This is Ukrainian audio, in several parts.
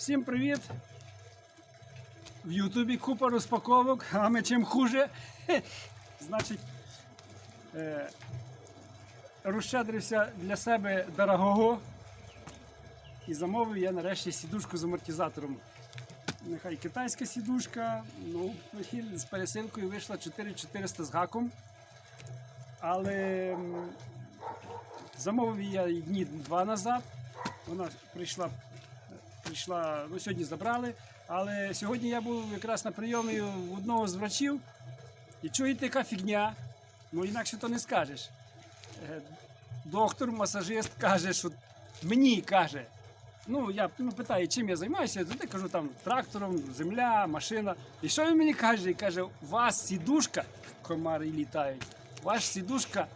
Всім привіт! В Ютубі купа розпаковок, а ми чим хуже. Значить, е, розщедрився для себе дорогого і замовив я нарешті сідушку з амортизатором. Нехай китайська сідушка, ну, з пересилкою вийшла 4400 з гаком. Але замовив я дні два назад. Вона прийшла прийшла, ну сьогодні забрали. Але сьогодні я був якраз на прийомі у одного з врачів. І чуєте, яка фігня? Ну інакше то не скажеш. Е, Доктор, масажист каже, що мені каже. Ну, я ну, питаю, чим я займаюся, то я кажу там трактором, земля, машина. І що він мені каже? І каже, у вас сідушка, комари літають, ваша сідушка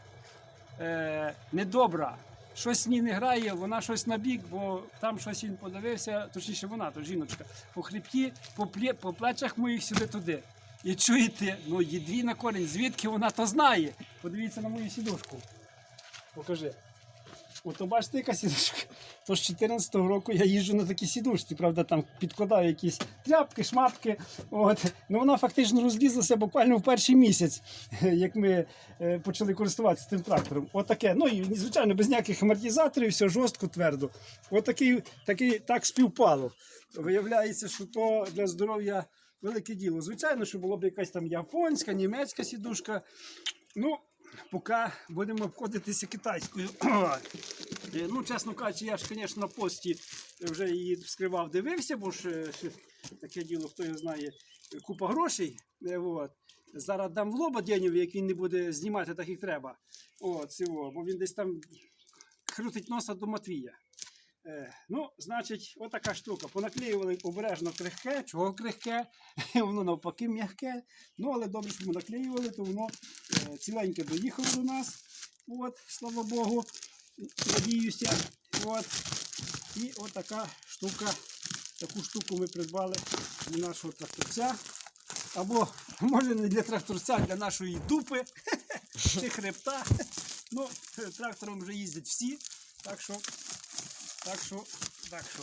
е, недобра. Щось ні не грає, вона щось на бік, бо там щось він подивився, точніше вона, то жіночка, по хребті, по, плє, по плечах моїх сюди туди. І чуєте, ну їдві на корінь, звідки вона то знає. Подивіться на мою сідушку. Покажи. Ото бачите, яка сідушка. То з 14 року я їжджу на такій сідушці, правда, там підкладаю якісь тряпки, шматки. От. Ну вона фактично розлізлася буквально в перший місяць, як ми е, почали користуватися тим трактором. Отаке. Ну і звичайно, без ніяких амортизаторів, все жорстко, твердо. Отакий, такий, так співпало. Виявляється, що то для здоров'я велике діло. Звичайно, що було б якась там японська, німецька сідушка. Ну, поки будемо обходитися китайською. Е, Ну, чесно кажучи, я ж, звісно, на пості вже її вскривав, дивився, бо ж е, таке діло, хто його знає, купа грошей. Е, От. Зараз дам в лоба денів, як він не буде знімати так, як треба. От, цього, бо він десь там крутить носа до Матвія. Е, ну, значить, отака штука. Понаклеювали обережно крихке. Чого крихке? воно навпаки м'яке. Ну, але добре, що ми наклеювали, то воно е, ціленьке доїхало до нас. От, слава Богу. Надіюся. От. І отака штука. Таку штуку ми придбали для нашого тракторця. Або, може, не для тракторця, для нашої дупи чи хребта. Ну, трактором вже їздять всі. Так що, так що, так що.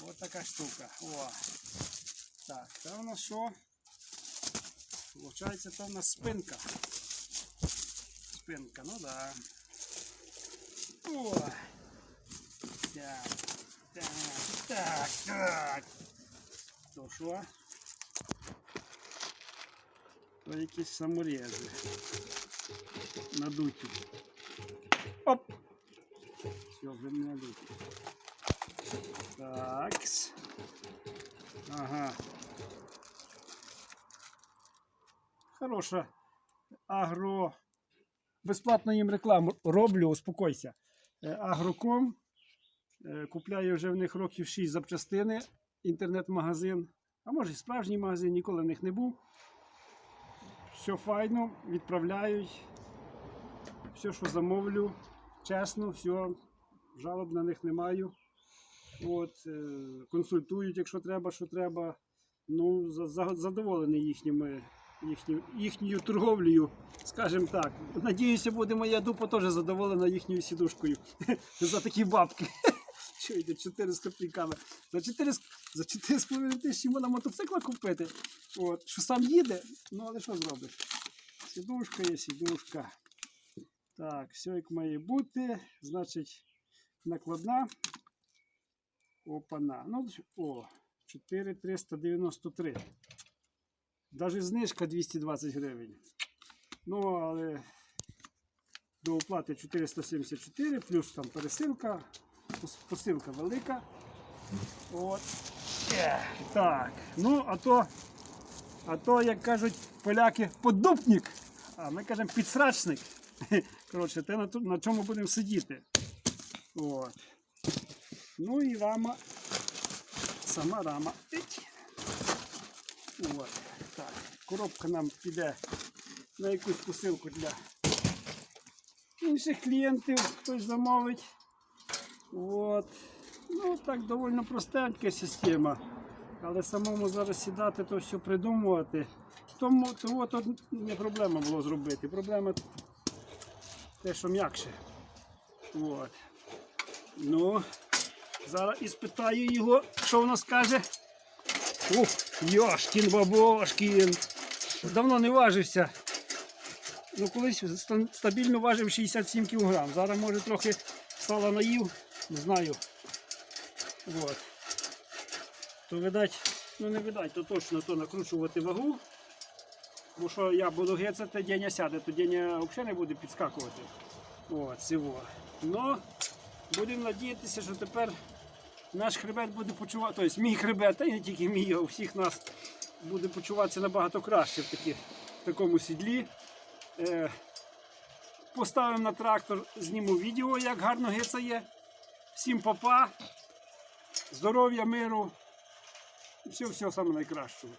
От така штука. О. Так, це у нас що? Получається, це у нас спинка. Спинка, ну да. О. Так, так, так, так. То що? То якісь саморези. Надуті. Оп! Все, вже не надуті. Такс. Ага. Хороша агро. Безплатно їм рекламу роблю, успокойся. Е, Агроком. Е, Купляю вже в них років 6 запчастини. Інтернет-магазин. А може і справжній магазин, ніколи в них не був. Все файно, відправляють. Все, що замовлю, чесно, все, жалоб на них не маю. От, е, консультують, якщо треба, що треба. Ну, за- за- задоволений їхніми, їхню, їхньою торговлею, скажімо так. Надіюся, буде моя дупа теж задоволена їхньою сідушкою. За такі бабки. Що йде 4 з копійками. За 4, за 4,5 тисячі можна мотоцикла купити. От, що сам їде, ну але що зробиш? Сідушка є сідушка. Так, все як має бути. Значить, накладна. Опана. Ну, о, 4393. Даже знижка 220 гривень. Ну, але до оплати 474, плюс там пересилка. Посилка велика. От. Так. Ну, а то, а то, як кажуть поляки, подупник. А ми кажемо підсрачник. Коротше, те на, на чому будемо сидіти. От. Ну і рама. Сама рама. От. Так. Коробка нам піде на якусь посилку для інших клієнтів, хтось замовить. От. Ну, так доволі простенька система. Але самому зараз сідати, то все придумувати. Тому того тут не проблема було зробити. Проблема те, що м'якше. От. Ну, Зараз і спитаю його, що воно скаже. Ух, Йошкін бабошкін. Давно не важився. Ну, колись стабільно важив 67 кг. Зараз може трохи сала наїв, не знаю. Вот. То видать, ну не видать, то точно то накручувати вагу. Бо що я буду гецати, Деня сяде, то Деня взагалі не буде підскакувати. От, цього. Ну, будемо надіятися, що тепер наш хребет буде почувати, тобто мій хребет, та й не тільки мій, а у всіх нас буде почуватися набагато краще в, такі, в такому сідлі. Е, поставимо на трактор, зніму відео, як гарно гицає. Всім папа, здоров'я, миру. Всього самого найкращого.